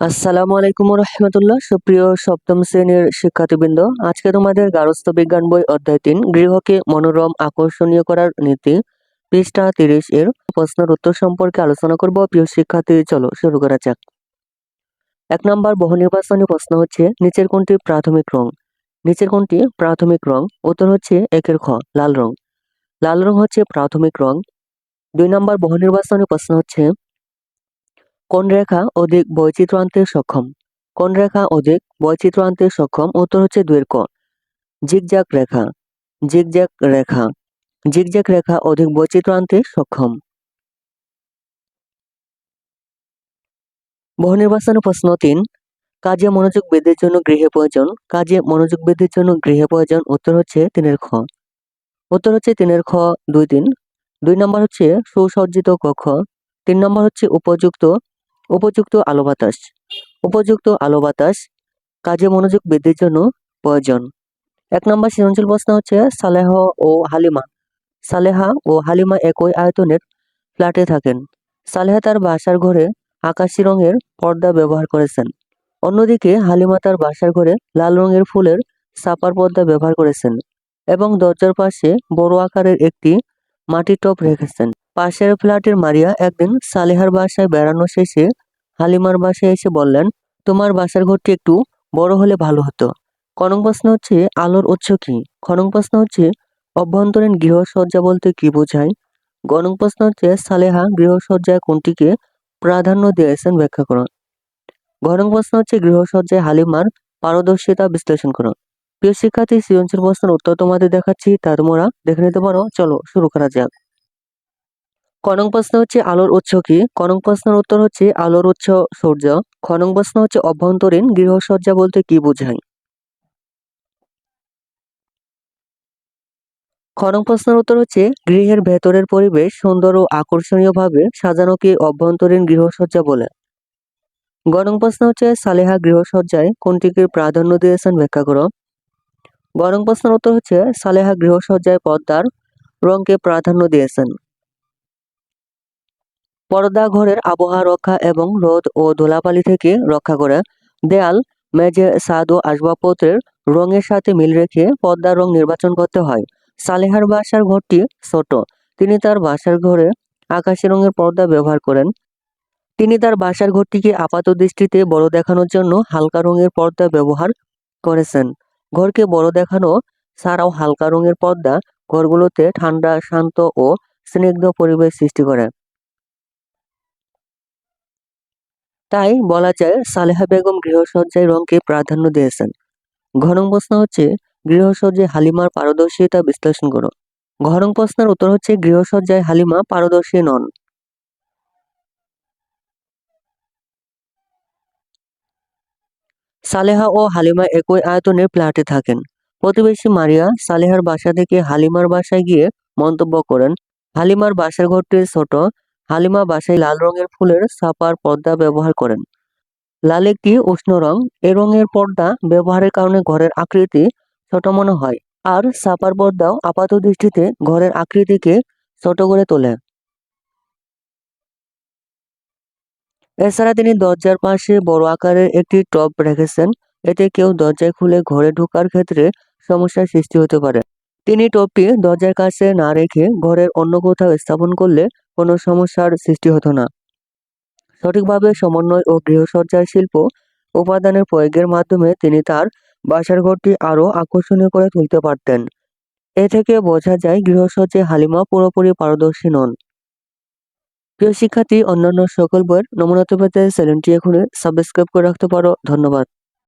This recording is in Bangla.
আসসালামু আলাইকুম রহমতুল্লাহ সুপ্রিয় সপ্তম শ্রেণির শিক্ষার্থীবৃন্দ, আজকে তোমাদের গার্হস্থ বিজ্ঞান বই অধ্যায় তিন, গৃহকে মনোরম, আকর্ষণীয় করার নীতি, পৃষ্ঠা তিরিশ এর প্রশ্নের উত্তর সম্পর্কে আলোচনা করব। প্রিয় শিক্ষার্থী, চলো শুরু করা যাক। এক নম্বর বহু নির্বাচনী প্রশ্ন হচ্ছে, নিচের কোনটি প্রাথমিক রং? নিচের কোনটি প্রাথমিক রং? উত্তর হচ্ছে একের খ, লাল রং। লাল রং হচ্ছে প্রাথমিক রং। দুই নম্বর বহু নির্বাচনী প্রশ্ন হচ্ছে কোন রেখা অধিক বৈচিত্র্য আনতে সক্ষম? কোন রেখা অধিক বৈচিত্র্য আনতে সক্ষম? উত্তর হচ্ছে দুয়ের ক। জিগজ্যাগ রেখা। জিগজ্যাগ রেখা। জিগজ্যাগ রেখা অধিক বৈচিত্র্য আনতে সক্ষম। বহু নির্বাচন প্রশ্ন তিন। কাজে মনোযোগ বৃদ্ধির জন্য গৃহে প্রয়োজন। কাজে মনোযোগ বৃদ্ধির জন্য গৃহে প্রয়োজন। উত্তর হচ্ছে তিনের খ। উত্তর হচ্ছে তিনের খ দুই তিন। দুই নম্বর হচ্ছে সুসজ্জিত কক্ষ। তিন নম্বর হচ্ছে উপযুক্ত উপযুক্ত আলো বাতাস। উপযুক্ত আলো বাতাস কাজে মনোযোগ বৃদ্ধির জন্য প্রয়োজন। এক নম্বর সৃজনশীল প্রশ্ন হচ্ছে, সালেহ ও হালিমা। সালেহা ও হালিমা একই আয়তনের ফ্ল্যাটে থাকেন। সালেহা তার বাসার ঘরে আকাশি রঙের পর্দা ব্যবহার করেছেন। অন্যদিকে হালিমা তার বাসার ঘরে লাল রঙের ফুলের সাপার পর্দা ব্যবহার করেছেন এবং দরজার পাশে বড় আকারের একটি মাটির টপ রেখেছেন। পাশের ফ্ল্যাটের মারিয়া একদিন সালেহার বাসায় বেড়ানো শেষে হালিমার বাসায় এসে বললেন, তোমার বাসার ঘরটি একটু বড় হলে ভালো হতো। কনং প্রশ্ন হচ্ছে, আলোর উৎস কি? খনং প্রশ্ন হচ্ছে, অভ্যন্তরীণ গৃহসজ্জা বলতে কি বোঝায়? গণং প্রশ্ন হচ্ছে, সালেহা গৃহসজ্জায় কোনটিকে প্রাধান্য দিয়েছেন ব্যাখ্যা করুন। ঘনং প্রশ্ন হচ্ছে, গৃহসজ্জায় হালিমার পারদর্শিতা বিশ্লেষণ করুন। প্রিয় শিক্ষার্থী, সৃজনশীল প্রশ্নের উত্তর তোমাদের দেখাচ্ছি, তা তোমরা দেখে নিতে পারো। চলো, শুরু করা যাক। কনং প্রশ্ন হচ্ছে আলোর উৎস কি? কনং প্রশ্নের উত্তর হচ্ছে আলোর উৎস সূর্য। খনং প্রশ্ন হচ্ছে অভ্যন্তরীণ গৃহসজ্জা বলতে কি বোঝায়? খনং প্রশ্নের উত্তর হচ্ছে গৃহের ভেতরের পরিবেশ সুন্দর ও আকর্ষণীয়ভাবে সাজানোকে অভ্যন্তরীণ গৃহসজ্জা বলে। গণং প্রশ্ন হচ্ছে সালেহা গৃহসজ্জায় কোনটিকে প্রাধান্য দিয়েছেন ব্যাখ্যা করো। গণং প্রশ্নের উত্তর হচ্ছে সালেহা গৃহসজ্জায় পর্দার রঙকে প্রাধান্য দিয়েছেন। পর্দা ঘরের আবহাওয়া রক্ষা এবং রোদ ও ধুলাবালি থেকে রক্ষা করে। দেয়াল, মেঝে, ছাদ ও আসবাবপত্রের রঙের সাথে মিল রেখে পর্দার রং নির্বাচন করতে হয়। সালেহার বাসার ঘরটি ছোট। তিনি তার বাসার ঘরে আকাশি রঙের পর্দা ব্যবহার করেন। তিনি তার বাসার ঘরটিকে আপাত দৃষ্টিতে বড় দেখানোর জন্য হালকা রঙের পর্দা ব্যবহার করেছেন। ঘরকে বড় দেখানো ছাড়াও হালকা রঙের পর্দা ঘরগুলোতে ঠান্ডা, শান্ত ও স্নিগ্ধ পরিবেশ সৃষ্টি করে। তাই বলা যায় সালেহা বেগম গৃহসজ্জায় রঙকে প্রাধান্য দিয়েছেন। ঘনং প্রশ্ন হচ্ছে, গৃহসজ্জায় হালিমার পারদর্শিতা বিশ্লেষণ করো ঘনং প্রশ্নের উত্তর হচ্ছে, গৃহসজ্জায় হালিমা পারদর্শী নন। সালেহা ও হালিমা একই আয়তনের ফ্ল্যাটে থাকেন। প্রতিবেশী মারিয়া সালেহার বাসা থেকে হালিমার বাসায় গিয়ে মন্তব্য করেন, হালিমার বাসার ঘরটি ছোট হালিমা বাসায় লাল রঙের ফুলের ছাপার পর্দা ব্যবহার করেন। লাল একটি উষ্ণ রং? এ রঙের পর্দা ব্যবহারের কারণে ঘরের আকৃতি ছোট মনে হয়, আর ছাপার পর্দাও আপাত দৃষ্টিতে ঘরের আকৃতিকে ছোট করে তোলে। এছাড়া তিনি দরজার পাশে বড় আকারের একটি টব রেখেছেন। এতে কেউ দরজায় খুলে ঘরে ঢোকার ক্ষেত্রে সমস্যার সৃষ্টি হতে পারে। তিনি টবটি দরজার কাছে না রেখে ঘরের অন্য কোথাও স্থাপন করলে কোনো সমস্যার সৃষ্টি হতো না। সঠিকভাবে সমন্বয় ও গৃহসজ্জার শিল্প উপাদানের প্রয়োগের মাধ্যমে তিনি তার বাসার ঘরটি আরও আকর্ষণীয় করে তুলতে পারতেন। এ থেকে বোঝা যায় গৃহসজ্জায় হালিমা পুরোপুরি পারদর্শী নন। প্রিয় শিক্ষার্থী, অন্যান্য সকল বইয়ের নমুনা পেতে চ্যানেলটি এখনই সাবস্ক্রাইব করে রাখতে পারো। ধন্যবাদ।